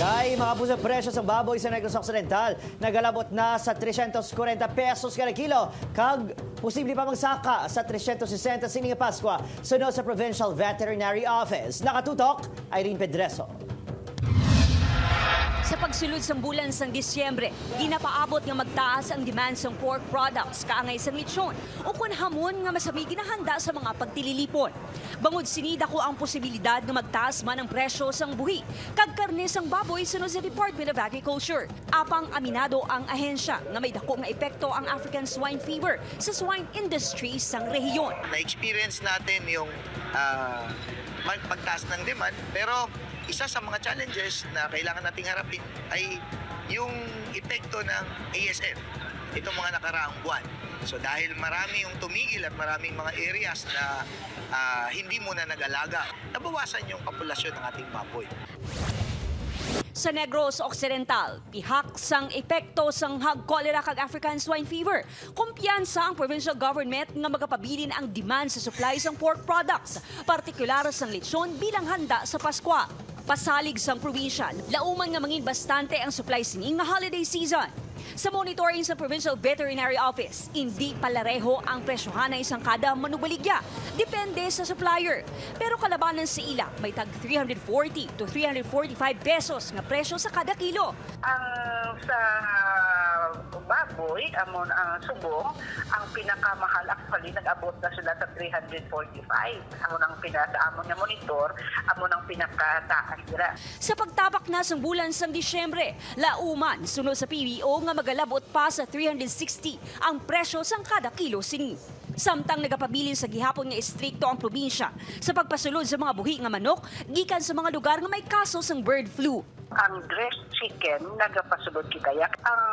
Ay, mga puso, presyo sa baboy sa Negros Occidental nagalabot na sa 340 pesos kada kilo. Kag, posible pa magsaka sa 360 sininga Pasqua sunod sa Provincial Veterinary Office. Nakatutok, Irene Pedreso. Sa pagsulod sa bulan sang Disyembre, ginapaabot nga magtaas ang demand sa pork products kaangay sa lechon o kun hamon nga masabi ginahanda sa mga pagtililipon. Bangod sinida ko ang posibilidad nga magtaas man ang presyo sang buhi kag karne sang baboy sunod sa Department of Agriculture. Apang aminado ang ahensya nga may dako nga epekto ang African swine fever sa swine industry sang rehiyon. na-experience natin yung ah, mag- pagtaas ng demand pero isa sa mga challenges na kailangan nating harapin ay yung epekto ng ASF itong mga nakaraang buwan. So dahil marami yung tumigil at maraming mga areas na ah, hindi muna nag-alaga, nabawasan yung populasyon ng ating baboy. Sa Negros Occidental, pihak sang epekto sang hag cholera kag African swine fever. Kumpiyansa ang provincial government nga magapabilin ang demand sa supply sang pork products, partikular sang lechon bilang handa sa Pasko. Pasalig sang probinsya, lauman nga mangin bastante ang supply sining nga holiday season. Sa monitoring sa Provincial Veterinary Office, hindi palareho ang presyohan ng isang kada manubaligya. Depende sa supplier. Pero kalabanan sa ila, may tag 340 to 345 pesos nga presyo sa kada kilo. ang sa baboy, amon ang subong, ang pinakamahal actually nag-abot na sila sa 345. Amon ang pinasa amon na monitor, amon ang pinakataas nila. Sa pagtapak na sa bulan sa Disyembre, lauman sunod sa PBO nga magalabot pa sa 360 ang presyo sang kada kilo sini. Samtang nagapabilin sa gihapon nga istrikto ang probinsya sa pagpasulod sa mga buhi nga manok gikan sa mga lugar nga may kaso sang bird flu. Ang dressed chicken, nagapasulod kitaya. Ang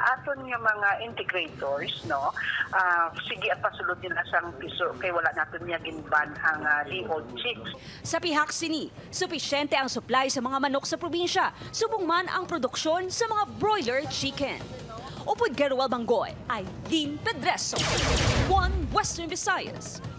aton nga mga integrators, no, ah, sige at pasulod nila sang piso kay wala natin niya ginban ang uh, chicks. Sa pihak sini, supisyente ang supply sa mga manok sa probinsya, subong man ang produksyon sa mga broiler chicken. Upod Gerwal Banggoy ay Dean Pedreso, One Western Visayas.